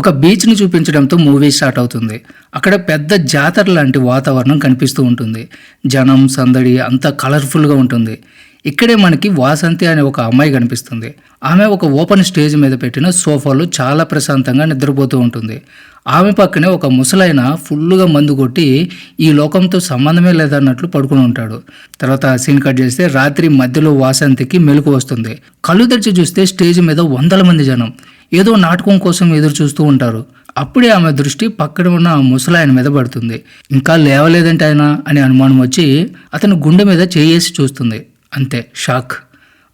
ఒక బీచ్ని చూపించడంతో movie start అవుతుంది. అక్కడ పెద్ద జాతర లాంటి వాతావరణం కనిపిస్తూ ఉంటుంది. జనం సందడి అంతా కలర్ఫుల్గా ఉంటుంది. ఇక్కడే మనకి వాసంతి అనే ఒక అమ్మాయి కనిపిస్తుంది. ఆమె ఒక ఓపెన్ స్టేజ్ మీద పెట్టిన సోఫాలో చాలా ప్రశాంతంగా నిద్రపోతూ ఉంటుంది. ఆమె పక్కనే ఒక ముసలైన ఫుల్లుగా మందు కొట్టి ఈ లోకంతో సంబంధమే లేదన్నట్లు పడుకుని ఉంటాడు. తర్వాత సీన్ కట్ చేస్తే రాత్రి మధ్యలో వాసంతికి మెలకు వస్తుంది. కళ్ళు తెరిచి చూస్తే స్టేజ్ మీద వందల మంది జనం. ఏదో నాటకం కోసం ఎదురు చూస్తూ ఉంటారు. అప్పుడే ఆమె దృష్టి పక్కన ఉన్న ఆ ముసలాయన మీద పడుతుంది. ఇంకా లేవలేదంటే ఆయన అని అనుమానం వచ్చి అతను గుండె మీద చేయేసి చూస్తుంది. అంతే షాక్.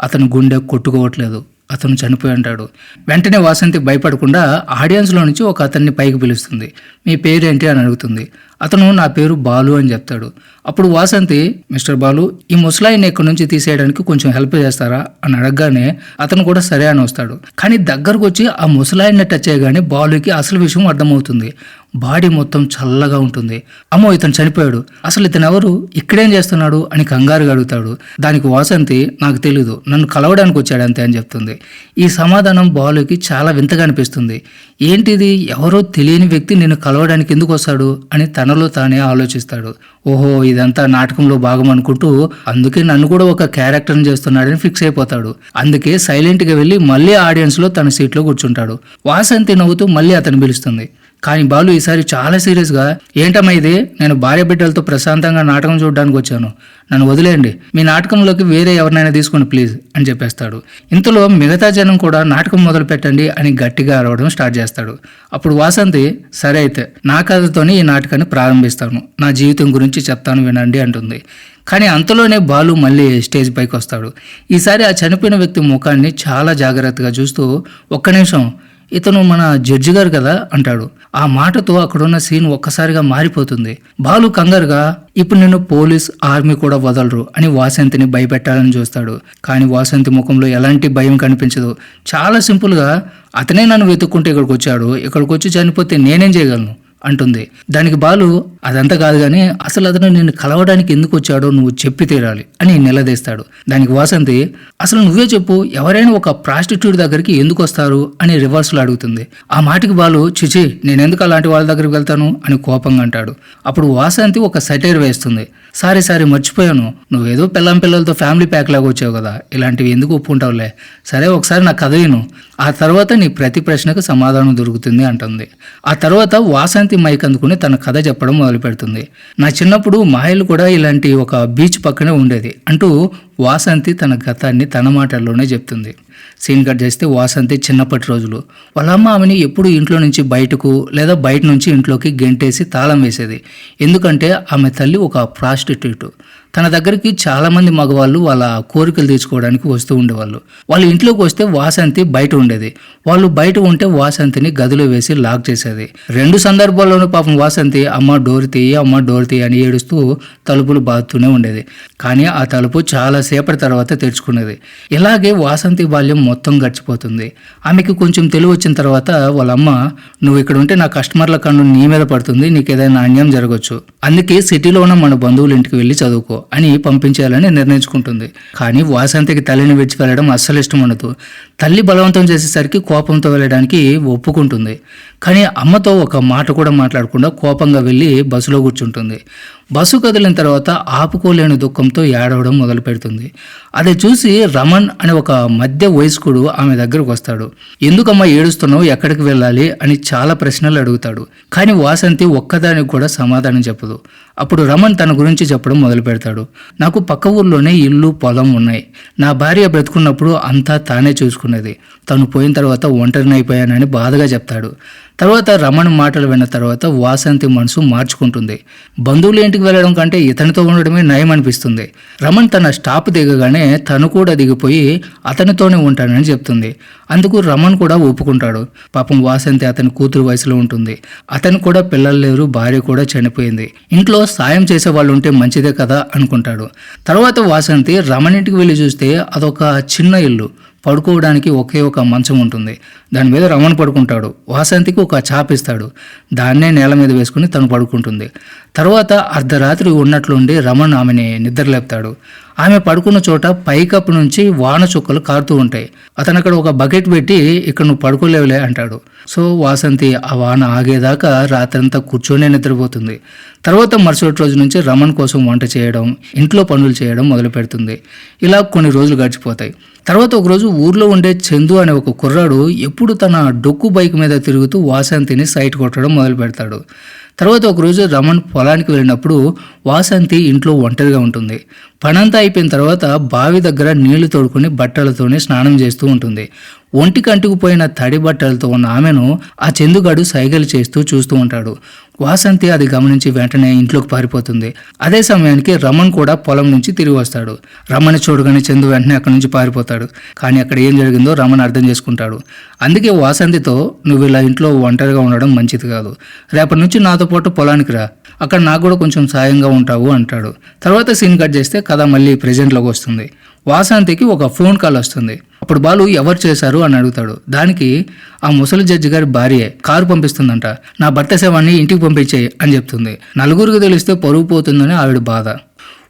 అతను గుండె కొట్టుకోవట్లేదు. అతను చనిపోయి ఉంటాడు. వెంటనే వాసంతి భయపడకుండా ఆడియన్స్లో నుంచి ఒక అతన్ని పైకి పిలుస్తుంది. మీ పేరేంటి? అని అడుగుతుంది. అతను నా పేరు బాలు అని చెప్తాడు. అప్పుడు వాసంతి మిస్టర్ బాలు ఈ ముసలాయిని ఇక్కడి నుంచి తీసేయడానికి కొంచెం హెల్ప్ చేస్తారా? అని అడగగానే అతను కూడా సరే అని వస్తాడు. కానీ దగ్గరకు వచ్చి ఆ ముసలాయిని టచ్ చేయగానే బాలుకి అసలు విషయం అర్థమవుతుంది. బాడీ మొత్తం చల్లగా ఉంటుంది. అమ్మో ఇతను చనిపోయాడు. అసలు ఇతను ఎవరు ఇక్కడేం చేస్తున్నాడు? అని కంగారుగా అడుగుతాడు. దానికి వాసంతి నాకు తెలీదు. నన్ను కలవడానికి వచ్చాడు అంతే అని చెప్తుంది. ఈ సమాధానం బాలుకి చాలా వింతగా అనిపిస్తుంది. ఏంటిది? ఎవరో తెలియని వ్యక్తి నిన్ను కలవడానికి ఎందుకు వస్తాడు? అని తనలో తానే ఆలోచిస్తాడు. ఓహో ఇదంతా నాటకంలో భాగం అనుకుంటూ అందుకే నన్ను కూడా ఒక క్యారెక్టర్ని చేస్తున్నాడని ఫిక్స్ అయిపోతాడు. అందుకే సైలెంట్గా వెళ్ళి మళ్ళీ ఆడియన్స్లో తన సీట్లో కూర్చుంటాడు. వాసంతి నవ్వుతూ మళ్ళీ అతను పిలుస్తుంది. కానీ బాలు ఈసారి చాలా సీరియస్గా ఏంటమ్మా ఇది? నేను భార్య బిడ్డలతో ప్రశాంతంగా నాటకం చూడడానికి వచ్చాను. నన్ను వదిలేయండి. మీ నాటకంలోకి వేరే ఎవరినైనా తీసుకోండి ప్లీజ్ అని చెప్పేస్తాడు. ఇంతలో మిగతా జనం కూడా నాటకం మొదలు పెట్టండి అని గట్టిగా అరవడం స్టార్ట్ చేస్తాడు. అప్పుడు వాసంతి సరే అయితే నా కథతోనే ఈ నాటకాన్ని ప్రారంభిస్తాను. నా జీవితం గురించి చెప్తాను వినండి అంటుంది. కానీ అంతలోనే బాలు మళ్ళీ స్టేజ్ పైకి వస్తాడు ఈసారి ఆ చనిపోయిన వ్యక్తి ముఖాన్ని చాలా జాగ్రత్తగా చూస్తూ ఒక్క నిమిషం ఇతను మన జడ్జి గారు కదా అంటాడు. ఆ మాటతో అక్కడున్న సీన్ ఒక్కసారిగా మారిపోతుంది. బాలు కంగారుగా ఇప్పుడు నిన్ను పోలీస్ ఆర్మీ కూడా వదలరు అని వాసంతిని భయపెట్టాలని చూస్తాడు. కానీ వాసంతి ముఖంలో ఎలాంటి భయం కనిపించదు. చాలా సింపుల్గా అతనే నన్ను వెతుక్కుంటే ఇక్కడికి వచ్చాడు. ఇక్కడికి వచ్చి చనిపోతే నేనేం చేయగలను? అంటుంది. దానికి బాలు అదంతా కాదు కానీ అసలు అతను నిన్ను కలవడానికి ఎందుకు వచ్చాడో నువ్వు చెప్పి తీరాలి అని నిలదీస్తాడు. దానికి వాసంతి అసలు నువ్వే చెప్పు ఎవరైనా ఒక ప్రాస్టిట్యూట్ దగ్గరికి ఎందుకు వస్తారు? అని రివర్స్లో అడుగుతుంది. ఆ మాటికి బాలు చిచి నేను ఎందుకు అలాంటి వాళ్ళ దగ్గరికి వెళ్తాను? అని కోపంగా అంటాడు. అప్పుడు వాసంతి ఒక సెటైర్ వేస్తుంది. సారీ సారీ మర్చిపోయాను. నువ్వేదో పిల్లం పిల్లలతో ఫ్యామిలీ ప్యాక్ లాగా వచ్చావు కదా. ఇలాంటివి ఎందుకు ఒప్పుకుంటావులే? సరే ఒకసారి నా కథ విను. ఆ తర్వాత నీ ప్రతి ప్రశ్నకు సమాధానం దొరుకుతుంది అంటుంది. ఆ తర్వాత వాసంతి మైక్ అందుకుని తన కథ చెప్పడం మొదలు పెడుతుంది నా చిన్నప్పుడు మా ఇల్లు కూడా ఇలాంటి ఒక బీచ్ పక్కనే ఉండేది. అంటూ వాసంతి తన గతాన్ని తన మాటల్లోనే చెప్తుంది. సీన్ కట్ చేస్తే వాసంతి చిన్నప్పటి రోజులు. వాళ్ళ అమ్మ ఆమెని ఎప్పుడు ఇంట్లో నుంచి బయటకు లేదా బయట నుంచి ఇంట్లోకి గెంటేసి తాళం వేసేది. ఎందుకంటే ఆమె తల్లి ఒక ప్రాస్టిట్యూట్. తన దగ్గరికి చాలామంది మగవాళ్ళు వాళ్ళ కోరికలు తీర్చుకోవడానికి వస్తూ ఉండేవాళ్ళు. వాళ్ళ ఇంట్లోకి వస్తే వాసంతి బయట ఉండేది. వాళ్ళు బయట ఉంటే వాసంతిని గదిలో వేసి లాక్ చేసేది. రెండు సందర్భాల్లోనూ పాపం వాసంతి అమ్మ డోర్ తీయి అమ్మ డోర్ తీయి అని ఏడుస్తూ తలుపులు బాదుతూనే ఉండేది. కానీ ఆ తలుపు చాలా సేపటి తర్వాత తెరుచుకునేది ఇలాగే వాసంతి బాల్యం మొత్తం గడిచిపోతుంది. ఆమెకి కొంచెం తెలివి వచ్చిన తర్వాత వాళ్ళమ్మ నువ్వు ఇక్కడ ఉంటే నా కస్టమర్ల కన్ను నీ మీద పడుతుంది నీకు ఏదైనా అన్యాయం జరగచ్చు. అందుకే సిటీలో ఉన్న మన బంధువుల ఇంటికి వెళ్ళి చదువుకో. అని పంపించేయాలని నిర్ణయించుకుంటుంది. కానీ వాసంతికి తల్లిని విడిచి వెళ్ళడం అస్సలు ఇష్టం ఉండదు. తల్లి బలవంతం చేసేసరికి కోపంతో వెళ్ళడానికి ఒప్పుకుంటుంది. కానీ అమ్మతో ఒక మాట కూడా మాట్లాడకుండా కోపంగా వెళ్ళి బస్సులో కూర్చుంటుంది. బస్సు కదిలిన తర్వాత ఆపుకోలేని దుఃఖంతో ఏడవడం మొదలు పెడుతుంది. అది చూసి రమణ్ అనే ఒక మధ్య వయస్కుడు ఆమె దగ్గరకు వస్తాడు. ఎందుకమ్మా ఏడుస్తున్నావు? ఎక్కడికి వెళ్ళాలి? అని చాలా ప్రశ్నలు అడుగుతాడు. కానీ వాసంతి ఒక్కదానికి కూడా సమాధానం చెప్పదు. అప్పుడు రమణ్ తన గురించి చెప్పడం మొదలు పెడతాడు. నాకు పక్క ఊర్లోనే ఇల్లు పొలం ఉన్నాయి. నా భార్య బ్రతుకున్నప్పుడు అంతా తానే చూసుకునేది. తను పోయిన తర్వాత ఒంటరిని అయిపోయానని బాధగా చెప్తాడు. తర్వాత రమణ్ మాటలు విన్న తర్వాత వాసంతి మనసు మార్చుకుంటుంది. బంధువుల ఇంటికి వెళ్ళడం కంటే ఇతనితో ఉండడమే నయం అనిపిస్తుంది. రమణ్ తన స్టాప్ దిగగానే తను కూడా దిగిపోయి అతనితోనే ఉంటానని చెప్తుంది. అందుకు రమణ్ కూడా ఒప్పుకుంటాడు పాపం వాసంతి అతని కూతురు వయసులో ఉంటుంది. అతను కూడా పిల్లలు లేరు భార్య కూడా చనిపోయింది. ఇంట్లో సాయం చేసే వాళ్ళు ఉంటే మంచిదే కదా అనుకుంటాడు. తర్వాత వాసంతి రమణ్ ఇంటికి వెళ్ళి చూస్తే అదొక చిన్న ఇల్లు. పడుకోవడానికి ఒకే ఒక మంచం ఉంటుంది. దాని మీద రమణ పడుకుంటాడు. వాసంతికి ఒక చాపిస్తాడు దాన్నే నేల మీద వేసుకుని తను పడుకుంటుంది. తర్వాత అర్ధరాత్రి ఉన్నట్లుండి రమణ్ ఆమెని నిద్రలేపుతాడు. ఆమె పడుకున్న చోట పైకప్పు నుంచి వాన చుక్కలు కారుతూ ఉంటాయి. అతను అక్కడ ఒక బకెట్ పెట్టి ఇక్కడ నువ్వు పడుకోలేవులే అంటాడు. సో వాసంతి ఆ వాన ఆగేదాకా రాత్రంతా కూర్చొనే నిద్రపోతుంది. తర్వాత మరుసటి రోజు నుంచి రమణ్ కోసం వంట చేయడం ఇంట్లో పనులు చేయడం మొదలు పెడుతుంది ఇలా కొన్ని రోజులు గడిచిపోతాయి. తర్వాత ఒకరోజు ఊర్లో ఉండే చందు అనే ఒక కుర్రాడు ఎప్పుడు తన డొక్కు బైక్ మీద తిరుగుతూ వాసంతిని సైట్ కొట్టడం మొదలు పెడతాడు తర్వాత ఒకరోజు రమణ్ పొలానికి వెళ్ళినప్పుడు వాసంతి ఇంట్లో ఒంటరిగా ఉంటుంది. పనంతా అయిపోయిన తర్వాత బావి దగ్గర నీళ్ళు తోడుకుని బట్టలతోనే స్నానం చేస్తూ ఉంటుంది. ఒంటికి అంటుకుపోయిన తడి బట్టలతో ఉన్న ఆమెను ఆ చందుగాడు సైగలు చేస్తూ చూస్తూ ఉంటాడు. వాసంతి అది గమనించి వెంటనే ఇంట్లోకి పారిపోతుంది. అదే సమయానికి రమణ్ కూడా పొలం నుంచి తిరిగి వస్తాడు. రమణ్ చూడగానే చందు వెంటనే అక్కడి నుంచి పారిపోతాడు. కానీ అక్కడ ఏం జరిగిందో రమణ్ అర్థం చేసుకుంటాడు. అందుకే వాసంతితో నువ్వు ఇలా ఇంట్లో ఒంటరిగా ఉండడం మంచిది కాదు. రేపటి నుంచి నాతో పాటు పొలానికి రా. అక్కడ నాకు కూడా కొంచెం సాయంగా ఉంటావు అంటాడు. తర్వాత సీన్ కట్ చేస్తే కథ మళ్ళీ ప్రెజెంట్లోకి వస్తుంది. వాసంతికి ఒక ఫోన్ కాల్ వస్తుంది. అప్పుడు బాలు ఎవరు చేశారు అని అడుగుతాడు. దానికి ఆ ముసలి జడ్జి గారి భార్యే కారు పంపిస్తుందంట. నా భర్త శవాన్ని ఇంటికి పంపించేయి అని చెప్తుంది. నలుగురికి తెలిస్తే పరువు పోతుందని ఆవిడ బాధ.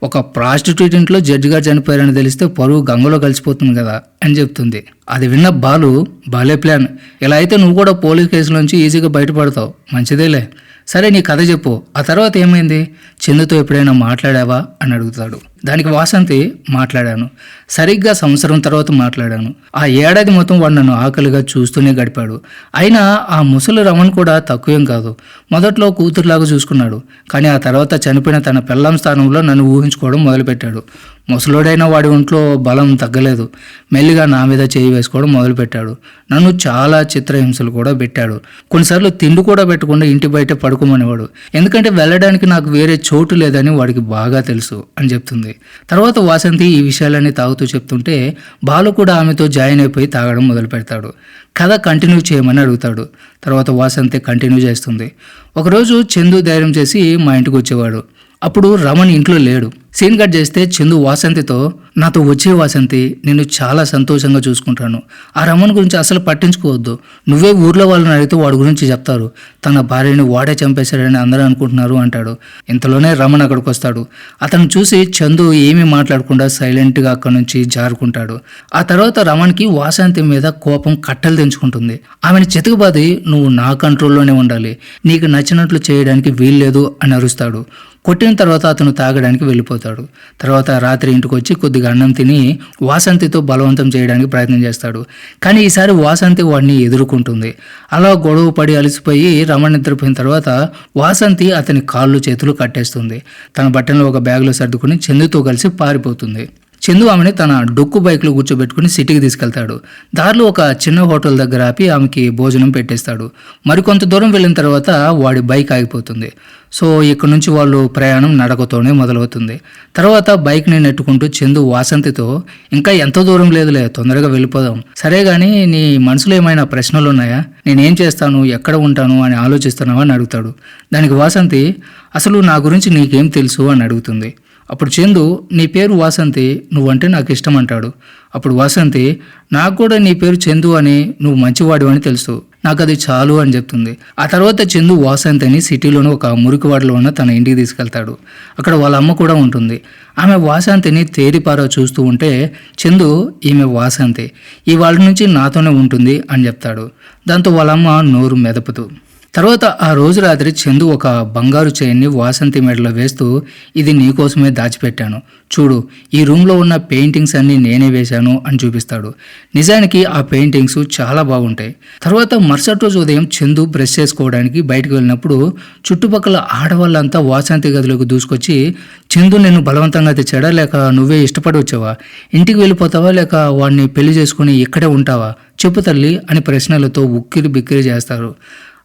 ఒక ప్రాస్టిట్యూట్ ఇంట్లో జడ్జి గారు చనిపోయారని తెలిస్తే పరువు గంగలో కలిసిపోతుంది కదా అని చెప్తుంది. అది విన్న బాలు బాలే ప్లాన్. ఇలా అయితే నువ్వు కూడా పోలీస్ కేసులోంచి ఈజీగా బయటపడతావు. మంచిదేలే. సరే నీ కథ చెప్పు. ఆ తర్వాత ఏమైంది? చందుతో ఎప్పుడైనా మాట్లాడావా? అని అడుగుతాడు. దానికి వాసంతి మాట్లాడాను. సరిగ్గా సంవత్సరం తర్వాత మాట్లాడాను. ఆ ఏడాది మొత్తం వాడు నన్ను ఆకలిగా చూస్తూనే గడిపాడు. అయినా ఆ ముసలి రమణ్ కూడా తక్కువేం కాదు. మొదట్లో కూతురులాగా చూసుకున్నాడు. కానీ ఆ తర్వాత చనిపోయిన తన పెళ్ళాం స్థానంలో నన్ను ఊహించుకోవడం మొదలుపెట్టాడు. ముసలోడైన వాడి ఒంట్లో బలం తగ్గలేదు. మెల్లిగా నా మీద చేయి వేసుకోవడం మొదలుపెట్టాడు. నన్ను చాలా చిత్రహింసలు కూడా పెట్టాడు. కొన్నిసార్లు తిండి కూడా పెట్టకుండా ఇంటి బయట పడుకోమనేవాడు. ఎందుకంటే వెళ్ళడానికి నాకు వేరే చోటు లేదని వాడికి బాగా తెలుసు అని చెప్తుంది. తర్వాత వాసంతి ఈ విషయాలన్నీ తాగుతూ చెప్తుంటే బాలు కూడా ఆమెతో జాయిన్ అయిపోయి తాగడం మొదలు పెడతాడు కథ కంటిన్యూ చేయమని అడుగుతాడు. తర్వాత వాసంతి కంటిన్యూ చేస్తుంది. ఒకరోజు చందు ధైర్యం చేసి మా ఇంటికి వచ్చేవాడు. అప్పుడు రమణ్ ఇంట్లో లేడు. సీన్ కట్ చేస్తే చందు వాసంతితో నాతో వచ్చే వాసంతి నేను చాలా సంతోషంగా చూసుకుంటాను. ఆ రమణ్ గురించి అసలు పట్టించుకోవద్దు. నువ్వే ఊర్లో వాళ్ళని అడిగితే వాడి గురించి చెప్తారు. తన భార్యని వాడే చంపేశాడని అందరూ అనుకుంటున్నారు అంటాడు. ఇంతలోనే రమణ అక్కడికి వస్తాడు. అతను చూసి చందు ఏమీ మాట్లాడకుండా సైలెంట్గా అక్కడి నుంచి జారుకుంటాడు. ఆ తర్వాత రమణ్కి వాసంతి మీద కోపం కట్టలు తెంచుకుంటుంది. ఆమెను చితకబాది నువ్వు నా కంట్రోల్లోనే ఉండాలి. నీకు నచ్చినట్లు చేయడానికి వీల్లేదు అని అరుస్తాడు. కొట్టిన తర్వాత అతను తాగడానికి వెళ్ళిపోతాడు. తర్వాత రాత్రి ఇంటికి వచ్చి కొద్దిగా అన్నం తిని వాసంతితో బలవంతం చేయడానికి ప్రయత్నం చేస్తాడు. కానీ ఈసారి వాసంతి వాడిని ఎదుర్కొంటుంది. అలా గొడవ పడి అలసిపోయి రమణ నిద్రపోయిన తర్వాత వాసంతి అతని కాళ్ళు చేతులు కట్టేస్తుంది. తన బట్టలను ఒక బ్యాగ్లో సర్దుకుని చందుతో కలిసి పారిపోతుంది. చందు ఆమెని తన డొక్కు బైక్లో కూర్చోబెట్టుకుని సిటీకి తీసుకెళ్తాడు. దారిలో ఒక చిన్న హోటల్ దగ్గర ఆపి ఆమెకి భోజనం పెట్టేస్తాడు. మరికొంత దూరం వెళ్ళిన తర్వాత వాడి బైక్ ఆగిపోతుంది. సో ఇక్కడ నుంచి వాళ్ళు ప్రయాణం నడకతోనే మొదలవుతుంది. తర్వాత బైక్ని నెట్టుకుంటూ చందు వాసంతితో ఇంకా ఎంతో దూరం లేదులే తొందరగా వెళ్ళిపోదాం. సరే కానీ నీ మనసులో ఏమైనా ప్రశ్నలు ఉన్నాయా? నేనేం చేస్తాను? ఎక్కడ ఉంటాను? అని ఆలోచిస్తున్నావా అని అడుగుతాడు. దానికి వాసంతి అసలు నా గురించి నీకేం తెలుసు? అని అడుగుతుంది. అప్పుడు చందు నీ పేరు వాసంతి నువ్వంటే నాకు ఇష్టం అంటాడు అప్పుడు వాసంతి నాకు కూడా నీ పేరు చందు అని నువ్వు మంచివాడు అని తెలుసు. నాకు అది చాలు అని చెప్తుంది. ఆ తర్వాత చందు వాసంతిని సిటీలోని ఒక మురికివాడలో ఉన్న తన ఇంటికి తీసుకెళ్తాడు. అక్కడ వాళ్ళ అమ్మ కూడా ఉంటుంది. ఆమె వాసంతిని తేరిపారా చూస్తూ ఉంటే చందు ఈమె వాసంతి. ఈ వాళ్ళ నుంచి నాతోనే ఉంటుంది అని చెప్తాడు. దాంతో వాళ్ళమ్మ నోరు మెదపుతూ తర్వాత ఆ రోజు రాత్రి చందు ఒక బంగారు చైన్ని వాసంతి మెడలో వేస్తూ ఇది నీకోసమే దాచిపెట్టాను. చూడు ఈ రూమ్లో ఉన్న పెయింటింగ్స్ అన్నీ నేనే వేశాను అని చూపిస్తాడు. నిజానికి ఆ పెయింటింగ్స్ చాలా బాగుంటాయి. తర్వాత మరుసటి రోజు ఉదయం చందు బ్రష్ చేసుకోవడానికి బయటకు వెళ్ళినప్పుడు చుట్టుపక్కల ఆడవాళ్ళంతా వాసంతి గదిలోకి దూసుకొచ్చి చందు నేను బలవంతంగా తెచ్చాడా? లేక నువ్వే ఇష్టపడి వచ్చావా? ఇంటికి వెళ్ళిపోతావా? లేక వాడిని పెళ్ళి చేసుకుని ఇక్కడే ఉంటావా? చెప్పు తల్లి అని ప్రశ్నలతో ఉక్కిరి బిక్కిరి చేస్తారు.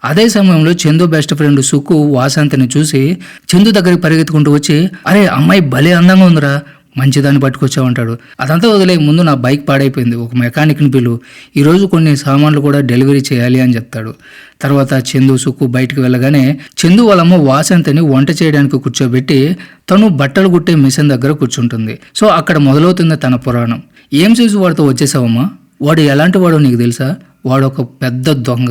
అదే సమయంలో చందు బెస్ట్ ఫ్రెండ్ సుక్కు వాసంతిని చూసి చందు దగ్గరికి పరిగెత్తుకుంటూ వచ్చి అరే అమ్మాయి భలే అందంగా ఉందిరా మంచిదాన్ని పట్టుకొచ్చావంటాడు. అదంతా వదిలే ముందు నా బైక్ పాడైపోయింది ఒక మెకానిక్ని పిలు. ఈరోజు కొన్ని సామాన్లు కూడా డెలివరీ చేయాలి అని చెప్తాడు. తర్వాత చందు సుక్కు బయటికి వెళ్ళగానే చందు వాళ్ళమ్మ వాసంతిని వంట చేయడానికి కూర్చోబెట్టి తను బట్టలు కుట్టే మిషన్ దగ్గర కూర్చుంటుంది. సో అక్కడ మొదలవుతుంది తన పురాణం. ఏం చూసి వాడితో వచ్చేసావమ్మా? వాడు ఎలాంటి వాడో నీకు తెలుసా? వాడు ఒక పెద్ద దొంగ.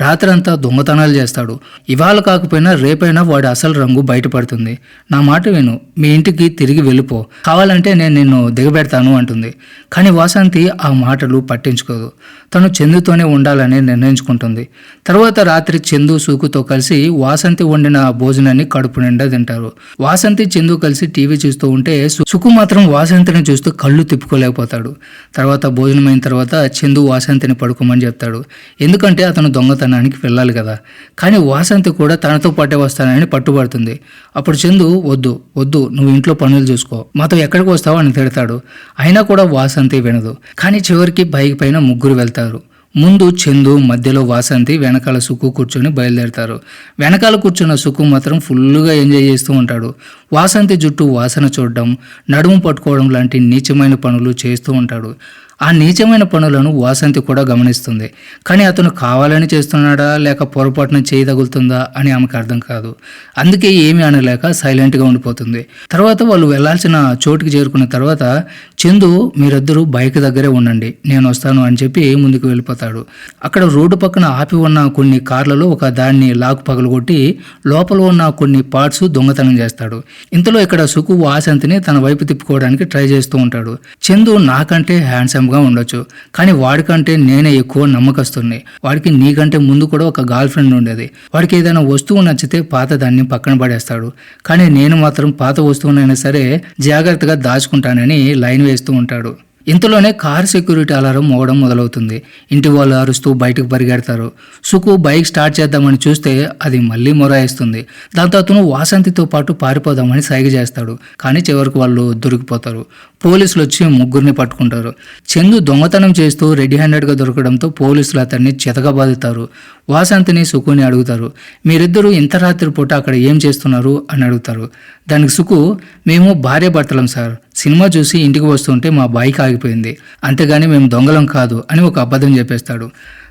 రాత్రంతా దొంగతనాలు చేస్తాడు. ఇవాళ కాకపోయినా రేపైనా వాడి అసలు రంగు బయటపడుతుంది. నా మాట విను. మీ ఇంటికి తిరిగి వెళ్ళిపో. కావాలంటే నేను నిన్ను దిగబెడతాను అంటుంది. కానీ వాసంతి ఆ మాటలు పట్టించుకోదు. తను చందుతోనే ఉండాలని నిర్ణయించుకుంటుంది. తర్వాత రాత్రి చందు సూకుతో కలిసి వాసంతి వండిన భోజనాన్ని కడుపు నిండా తింటారు. వాసంతి చందు కలిసి టీవీ చూస్తూ ఉంటే సుకు మాత్రం వాసంతిని చూస్తూ కళ్ళు తిప్పుకోలేకపోతాడు. తర్వాత భోజనం అయిన తర్వాత చందు వాసంతిని పడుకోమని చెప్తాడు ఎందుకంటే అతను దొంగతనానికి వెళ్ళాలి కదా. కానీ వాసంతి కూడా తనతో పాటే వస్తానని పట్టుబడుతుంది. అప్పుడు చందు వద్దు వద్దు నువ్వు ఇంట్లో పనులు చూసుకో. మాతో ఎక్కడికి వస్తావో అని తిడతాడు. అయినా కూడా వాసంతి వినదు. కానీ చివరికి బైక్ పైన ముగ్గురు వెళ్తారు. ముందు చందు మధ్యలో వాసంతి వెనకాల సుక్కు కూర్చొని బయలుదేరతారు. వెనకాల కూర్చున్న సుక్కు మాత్రం ఫుల్గా ఎంజాయ్ చేస్తూ ఉంటాడు. వాసంతి జుట్టు వాసన చూడడం నడుము పట్టుకోవడం లాంటి నీచమైన పనులు చేస్తూ ఉంటాడు. ఆ నీచమైన పనులను వాసంతి కూడా గమనిస్తుంది. కానీ అతను కావాలని చేస్తున్నాడా? లేక పొరపాటున చేయి తగులుతుందా? అని ఆమెకు అర్థం కాదు. అందుకే ఏమీ అనలేక సైలెంట్గా ఉండిపోతుంది. తర్వాత వాళ్ళు వెళ్ళాల్సిన చోటుకి చేరుకున్న తర్వాత చందు మీరిద్దరూ బైక్ దగ్గరే ఉండండి. నేను వస్తాను అని చెప్పి ముందుకు వెళ్ళిపోతాడు. అక్కడ రోడ్డు పక్కన ఆపి ఉన్న కొన్ని కార్లలో ఒక దాన్ని లాక్ పగలగొట్టి లోపల ఉన్న కొన్ని పార్ట్స్ దొంగతనం చేస్తాడు. ఇంతలో ఇక్కడ సుకు వాసంతిని తన వైపు తిప్పుకోవడానికి ట్రై చేస్తూ ఉంటాడు. చందు నాకంటే హ్యాండ్సమ్ గా ఉండొచ్చు. కానీ వాడికంటే నేనే ఎక్కువ నమ్మకస్తుని వాడికి నీకంటే ముందు కూడా ఒక గర్ల్ ఫ్రెండ్ ఉండేది. వాడికి ఏదైనా వస్తువు నచ్చితే పాత దాన్ని పక్కన పడేస్తాడు. కానీ నేను మాత్రం పాత వస్తువునైనా సరే జాగ్రత్తగా దాచుకుంటానని లైన్ వేస్తూ ఉంటాడు. ఇంతలోనే కార్ సెక్యూరిటీ అలారం మోగడం మొదలవుతుంది. ఇంటి వాళ్ళు అరుస్తూ బయటకు పరిగెడతారు. సుకు బైక్ స్టార్ట్ చేద్దామని చూస్తే అది మళ్ళీ మొరాయిస్తుంది. దాంతో అతను వాసంతితో పాటు పారిపోదామని సైగ చేస్తాడు. కానీ చివరికి వాళ్ళు దొరికిపోతారు. పోలీసులు వచ్చి ముగ్గురిని పట్టుకుంటారు. చందు దొంగతనం చేస్తూ రెడీ హ్యాండెడ్గా దొరకడంతో పోలీసులు అతన్ని చితకబాదుతారు వాసంతిని సుకుని అడుగుతారు. మీరిద్దరూ ఇంత రాత్రి పూట అక్కడ ఏం చేస్తున్నారు? అని అడుగుతారు. దానికి సుకు మేము భార్య భర్తలం సార్. సినిమా చూసి ఇంటికి వస్తుంటే మా బైక్ ఆగిపోయింది. అంతేగాని మేము దొంగలం కాదు అని ఒక అబద్ధం చెప్పేస్తాడు.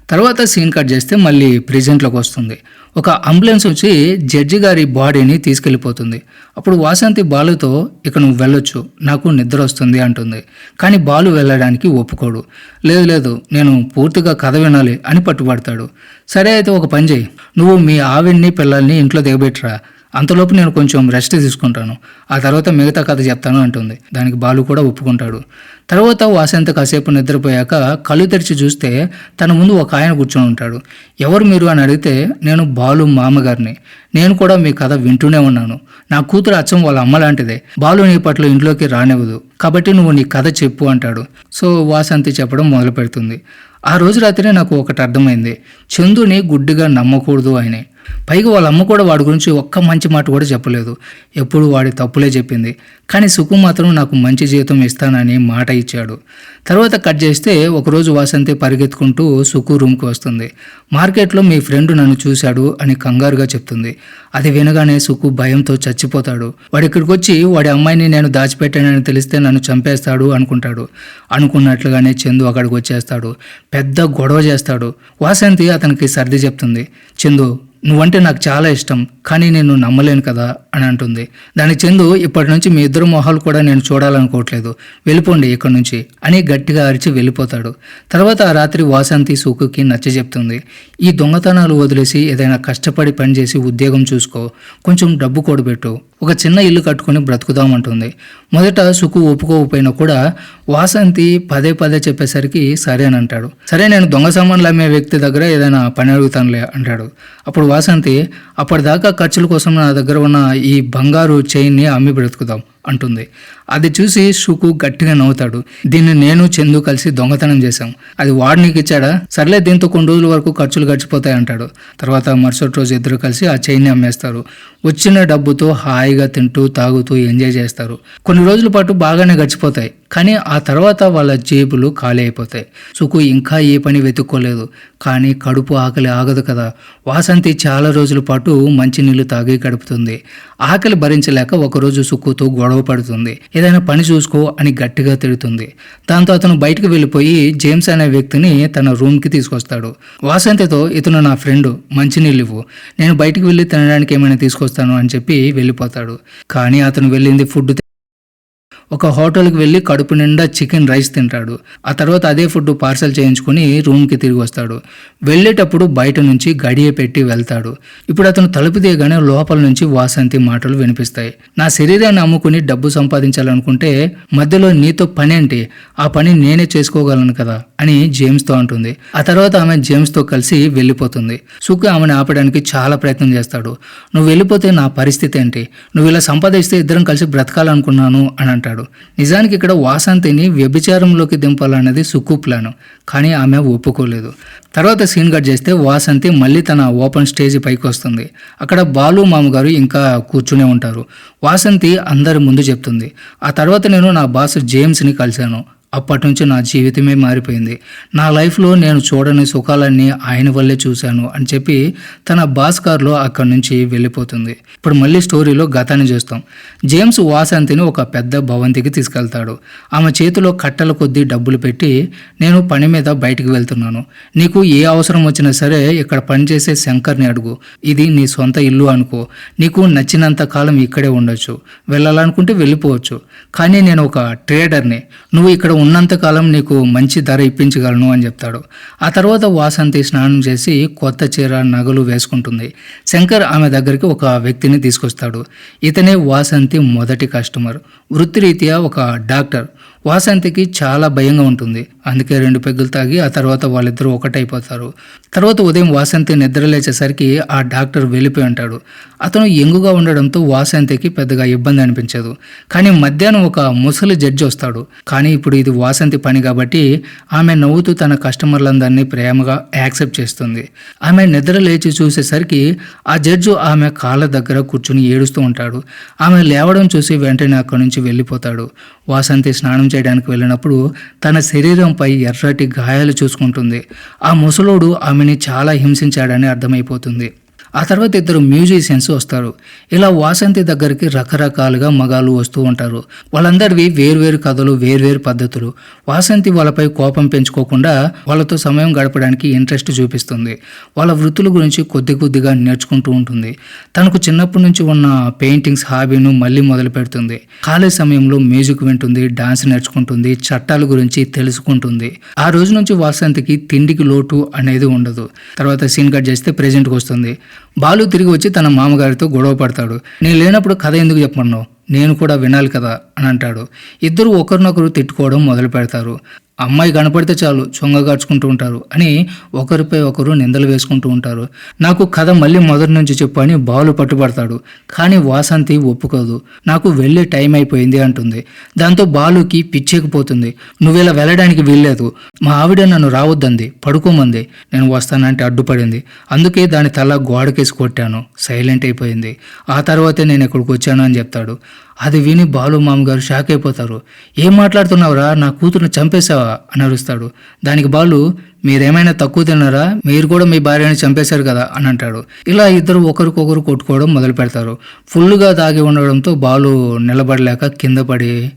తర్వాత సీన్ కట్ చేస్తే మళ్ళీ ప్రెజెంట్లోకి వస్తుంది. ఒక అంబులెన్స్ వచ్చి జడ్జి గారి బాడీని తీసుకెళ్ళిపోతుంది. అప్పుడు వాసంతి బాలుతో ఇక నువ్వు వెళ్ళొచ్చు నాకు నిద్ర వస్తుంది అంటుంది. కానీ బాలు వెళ్ళడానికి ఒప్పుకోడు. లేదు లేదు నేను పూర్తిగా కథ వినాలి అని పట్టుబడతాడు. సరే అయితే ఒక పని చేయి నువ్వు మీ ఆవిడ్ని పిల్లల్ని ఇంట్లో దిగబెట్టరా. అంతలోపు నేను కొంచెం రెస్ట్ తీసుకుంటాను. ఆ తర్వాత మిగతా కథ చెప్తాను అంటుంది. దానికి బాలు కూడా ఒప్పుకుంటాడు. తర్వాత వాసంత కాసేపు నిద్రపోయాక కళ్ళు తెరిచి చూస్తే తన ముందు ఒక ఆయన కూర్చొని ఉంటాడు. ఎవరు మీరు అని అడిగితే నేను బాలు మామగారిని. నేను కూడా మీ కథ వింటూనే ఉన్నాను. నా కూతురు అచ్చం వాళ్ళ అమ్మ లాంటిదే. బాలు నీ పట్ల ఇంట్లోకి రానివ్వదు. కాబట్టి నువ్వు నీ కథ చెప్పు అంటాడు. సో వాసంతి చెప్పడం మొదలు పెడుతుంది ఆ రోజు రాత్రి నాకు ఒకటి అర్థమైంది. చందుని గుడ్డిగా నమ్మకూడదు ఆయనే. పైగా వాళ్ళ అమ్మ కూడా వాడి గురించి ఒక్క మంచి మాట కూడా చెప్పలేదు. ఎప్పుడు వాడి తప్పులే చెప్పింది. కానీ సుకు మాత్రం నాకు మంచి జీతం ఇస్తానని మాట ఇచ్చాడు. తర్వాత కట్ చేస్తే ఒకరోజు వాసంతి పరిగెత్తుకుంటూ సుకు రూమ్కి వస్తుంది. మార్కెట్లో మీ ఫ్రెండ్ నన్ను చూశాడు అని కంగారుగా చెప్తుంది. అది వినగానే సుకు భయంతో చచ్చిపోతాడు. వాడు ఇక్కడికి వచ్చి వాడి అమ్మాయిని నేను దాచిపెట్టానని తెలిస్తే నన్ను చంపేస్తాడు అనుకుంటాడు. అనుకున్నట్లుగానే చందు అక్కడికి వచ్చేస్తాడు. పెద్ద గొడవ చేస్తాడు. వాసంతి అతనికి సర్ది చెప్తుంది. చందు నువ్వంటే నాకు చాలా ఇష్టం. కానీ నేను నమ్మలేను కదా అని అంటుంది. దానికి చందు ఇప్పటి నుంచి మీ ఇద్దరు మొహాలు కూడా నేను చూడాలనుకోవట్లేదు. వెళ్ళిపోండి ఇక్కడి నుంచి అని గట్టిగా అరిచి వెళ్ళిపోతాడు. తర్వాత ఆ రాత్రి వాసంతి సుకుకి నచ్చ చెప్తుంది. ఈ దొంగతనాలు వదిలేసి ఏదైనా కష్టపడి పనిచేసి ఉద్యోగం చూసుకో. కొంచెం డబ్బు కూడబెట్టు. ఒక చిన్న ఇల్లు కట్టుకుని బ్రతుకుదామంటుంది మొదట సుకు ఒప్పుకోకపోయినా కూడా వాసంతి పదే పదే చెప్పేసరికి సరే అని అంటాడు. సరే నేను దొంగ సామాన్లు అమ్మే వ్యక్తి దగ్గర ఏదైనా పని అడుగుతానులే అంటాడు. అప్పుడు వాసంతి అప్పటిదాకా ఖర్చుల కోసం నా దగ్గర ఉన్న ఈ బంగారు చైన్ని అమ్మి బ్రతుకుదాం. అంటుంది. అది చూసి షుకు గట్టిగా నవ్వుతాడు. దీన్ని నేను చందు కలిసి దొంగతనం చేశాం. అది వాడు నీకు ఇచ్చాడా? సర్లే దీంతో కొన్ని రోజుల వరకు ఖర్చులు గడిచిపోతాయి అంటాడు. తర్వాత మరుసటి రోజు ఇద్దరు కలిసి ఆ చైన్ని అమ్మేస్తారు. వచ్చిన డబ్బుతో హాయిగా తింటూ తాగుతూ ఎంజాయ్ చేస్తారు. కొన్ని రోజుల పాటు బాగానే గడిచిపోతాయి. కానీ ఆ తర్వాత వాళ్ళ జేబులు ఖాళీ అయిపోతాయి. సుకు ఇంకా ఏ పని వెతుక్కోలేదు. కానీ కడుపు ఆకలి ఆగదు కదా. వాసంతి చాలా రోజుల పాటు మంచినీళ్ళు తాగి గడుపుతుంది. ఆకలి భరించలేక ఒకరోజు సుక్కుతో గొడవ పడుతుంది ఏదైనా పని చూసుకో అని గట్టిగా తిడుతుంది. దాంతో అతను బయటకు వెళ్ళిపోయి జేమ్స్ అనే వ్యక్తిని తన రూమ్కి తీసుకొస్తాడు. వాసంతితో ఇతను నా ఫ్రెండ్ మంచినీళ్ళు ఇవ్వు. నేను బయటకు వెళ్ళి తినడానికి ఏమైనా తీసుకొస్తాను అని చెప్పి వెళ్ళిపోతాడు. కానీ అతను వెళ్ళింది ఫుడ్ ఒక హోటల్కి వెళ్ళి కడుపు నిండా చికెన్ రైస్ తింటాడు. ఆ తర్వాత అదే ఫుడ్ పార్సల్ చేయించుకుని రూమ్కి తిరిగి వస్తాడు. వెళ్ళేటప్పుడు బయట నుంచి గడియ పెట్టి వెళ్తాడు. ఇప్పుడు అతను తలుపు తీయగానే లోపల నుంచి వాసంతి మాటలు వినిపిస్తాయి. నా శరీరాన్ని అమ్ముకుని డబ్బు సంపాదించాలనుకుంటే మధ్యలో నీతో పని ఏంటి ఆ పని నేనే చేసుకోగలను కదా? అని జేమ్స్తో అంటుంది. ఆ తర్వాత ఆమె జేమ్స్తో కలిసి వెళ్ళిపోతుంది. సుఖ్ ఆమెను ఆపడానికి చాలా ప్రయత్నం చేస్తాడు. నువ్వు వెళ్ళిపోతే నా పరిస్థితి ఏంటి? నువ్వు ఇలా సంపాదిస్తే ఇద్దరం కలిసి బ్రతకాలనుకున్నాను అని అంటాడు. నిజానికి ఇక్కడ వాసంతిని వ్యభిచారంలోకి దింపాలన్నది సుక్కు ప్లాన్ కానీ ఆమె ఒప్పుకోలేదు. తర్వాత సీన్ కట్ చేస్తే వాసంతి మళ్ళీ తన ఓపెన్ స్టేజ్ పైకి వస్తుంది. అక్కడ బాలు మామగారు ఇంకా కూర్చునే ఉంటారు. వాసంతి అందరి ముందు చెప్తుంది ఆ తర్వాత నేను నా బాస్ జేమ్స్ని కలిశాను. అప్పటి నుంచి నా జీవితమే మారిపోయింది. నా లైఫ్లో నేను చూడని సుఖాలన్నీ ఆయన వల్లే చూశాను అని చెప్పి తన భాస్కర్లో అక్కడి నుంచి వెళ్ళిపోతుంది. ఇప్పుడు మళ్ళీ స్టోరీలో గతాన్ని చూస్తాం. జేమ్స్ వాసంతిని ఒక పెద్ద భవంతికి తీసుకెళ్తాడు. ఆమె చేతిలో కట్టల కొద్దీ డబ్బులు పెట్టి నేను పని మీద బయటికి వెళ్తున్నాను. నీకు ఏ అవసరం వచ్చినా సరే ఇక్కడ పనిచేసే శంకర్ని అడుగు. ఇది నీ సొంత ఇల్లు అనుకో. నీకు నచ్చినంత కాలం ఇక్కడే ఉండొచ్చు. వెళ్ళాలనుకుంటే వెళ్ళిపోవచ్చు. కానీ నేను ఒక ట్రేడర్ని. నువ్వు ఇక్కడ ఉన్నంతకాలం నీకు మంచి ధర ఇప్పించగలను అని చెప్తాడు. ఆ తర్వాత వాసంతి స్నానం చేసి కొత్త చీర నగలు వేసుకుంటుంది. శంకర్ ఆమె దగ్గరికి ఒక వ్యక్తిని తీసుకొస్తాడు. ఇతనే వాసంతి మొదటి కస్టమర్. వృత్తిరీత్యా ఒక డాక్టర్. వాసంతికి చాలా భయంగా ఉంటుంది. అందుకే రెండు పెగ్గులు తాగి ఆ తర్వాత వాళ్ళిద్దరూ ఒకటైపోతారు. తర్వాత ఉదయం వాసంతి నిద్ర లేచేసరికి ఆ డాక్టర్ వెళ్ళిపోయి ఉంటాడు. అతను ఎంగుగా ఉండడంతో వాసంతికి పెద్దగా ఇబ్బంది అనిపించదు. కానీ మధ్యాహ్నం ఒక ముసలి జడ్జి వస్తాడు. కానీ ఇప్పుడు ఇది వాసంతి పని కాబట్టి ఆమె నవ్వుతూ తన కస్టమర్లందరినీ ప్రేమగా యాక్సెప్ట్ చేస్తుంది. ఆమె నిద్ర లేచి చూసేసరికి ఆ జడ్జు ఆమె కాళ్ళ దగ్గర కూర్చుని ఏడుస్తూ ఉంటాడు. ఆమె లేవడం చూసి వెంటనే అక్కడి నుంచి వెళ్ళిపోతాడు. వాసంతి స్నానం చేయడానికి వెళ్ళినప్పుడు తన శరీరం పై ఎర్రటి గాయాలు చూసుకుంటుంది. ఆ ముసలోడు ఆమెని చాలా హింసించాడని అర్థమైపోతుంది. ఆ తర్వాత ఇద్దరు మ్యూజిషియన్స్ వస్తారు. ఇలా వాసంతి దగ్గరికి రకరకాలుగా మగాలు వస్తూ ఉంటారు. వాళ్ళందరివి వేర్వేరు కథలు వేర్వేరు పద్ధతులు. వాసంతి వాళ్ళపై కోపం పెంచుకోకుండా వాళ్ళతో సమయం గడపడానికి ఇంట్రెస్ట్ చూపిస్తుంది. వాళ్ళ వృత్తుల గురించి కొద్ది కొద్దిగా నేర్చుకుంటూ ఉంటుంది. తనకు చిన్నప్పటి నుంచి ఉన్న పెయింటింగ్స్ హాబీను మళ్ళీ మొదలు పెడుతుంది. ఖాళీ సమయంలో మ్యూజిక్ వింటుంది డాన్స్ నేర్చుకుంటుంది చట్టాల గురించి తెలుసుకుంటుంది. ఆ రోజు నుంచి వాసంతికి తిండికి లోటు అనేది ఉండదు. తర్వాత సీన్ కట్ చేస్తే ప్రెజెంట్కి వస్తుంది. బాలు తిరిగి వచ్చి తన మామగారితో గొడవ పడతాడు. నేను లేనప్పుడు కథ ఎందుకు చెప్పమన్నావు? నేను కూడా వినాలి కదా అని అంటాడు. ఇద్దరు ఒకరినొకరు తిట్టుకోవడం మొదలు పెడతారు అమ్మాయి కనపడితే చాలు చొంగగార్చుకుంటూ ఉంటారు అని ఒకరిపై ఒకరు నిందలు వేసుకుంటూ ఉంటారు. నాకు కథ మళ్ళీ మొదటి నుంచి చెప్పు అని బాలు పట్టుబడతాడు. కానీ వాసంతి ఒప్పుకోదు. నాకు వెళ్ళే టైం అయిపోయింది అంటుంది. దాంతో బాలుకి పిచ్చేకిపోతుంది నువ్వు ఇలా వెళ్ళడానికి వీల్లేదు. మా ఆవిడ నన్ను రావద్దంది. పడుకోమంది. నేను వస్తానంటే అడ్డుపడింది. అందుకే దాని తల గోడకేసి కొట్టాను. సైలెంట్ అయిపోయింది. ఆ తర్వాతే నేను ఇక్కడికి వచ్చాను అని చెప్తాడు. అది విని బాలు మామగారు షాక్ అయిపోతారు. ఏం మాట్లాడుతున్నావురా? నా కూతురుని చంపేశావా? అని అరుస్తాడు. దానికి బాలు మీరేమైనా తక్కువ తిన్నారా? మీరు కూడా మీ భార్యని చంపేశారు కదా? అని అంటాడు. ఇలా ఇద్దరు ఒకరికొకరు కొట్టుకోవడం మొదలు పెడతారు. ఫుల్గా తాగి ఉండడంతో బాలు నిలబడలేక కింద పడి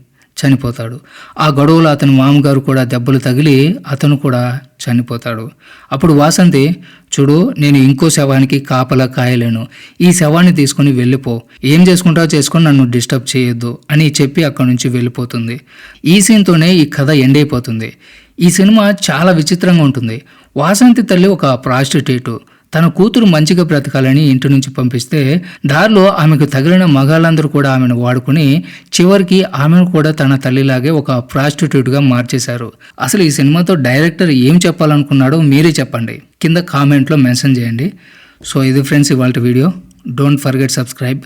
చనిపోతాడు. ఆ గొడవలో అతని మామగారు కూడా దెబ్బలు తగిలి అతను కూడా చనిపోతాడు. అప్పుడు వాసంతి చూడు నేను ఇంకో శవానికి కాపలా కాయలేను. ఈ శవాన్ని తీసుకుని వెళ్ళిపో. ఏం చేసుకుంటావో చేసుకొని నన్ను డిస్టర్బ్ చేయొద్దు అని చెప్పి అక్కడి నుంచి వెళ్ళిపోతుంది. ఈ సీన్తోనే ఈ కథ ఎండ్ అయిపోతుంది ఈ సినిమా చాలా విచిత్రంగా ఉంటుంది. వాసంతి తల్లి ఒక ప్రాస్టిట్యూట్. తన కూతురు మంచిగా బ్రతకాలని ఇంటి నుంచి పంపిస్తే దారిలో ఆమెకు తగిలిన మగాళ్ళందరూ కూడా ఆమెను వాడుకుని చివరికి ఆమెను కూడా తన తల్లిలాగే ఒక ప్రాస్టిట్యూట్గా మార్చేశారు. అసలు ఈ సినిమాతో డైరెక్టర్ ఏం చెప్పాలనుకున్నాడో మీరే చెప్పండి. కింద కామెంట్లో మెన్షన్ చేయండి. సో ఇది ఫ్రెండ్స్ ఇవాళ video. Don't forget subscribe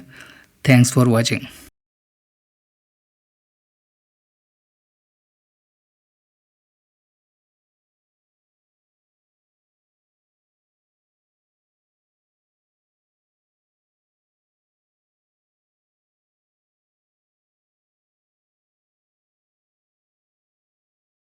thanks for watching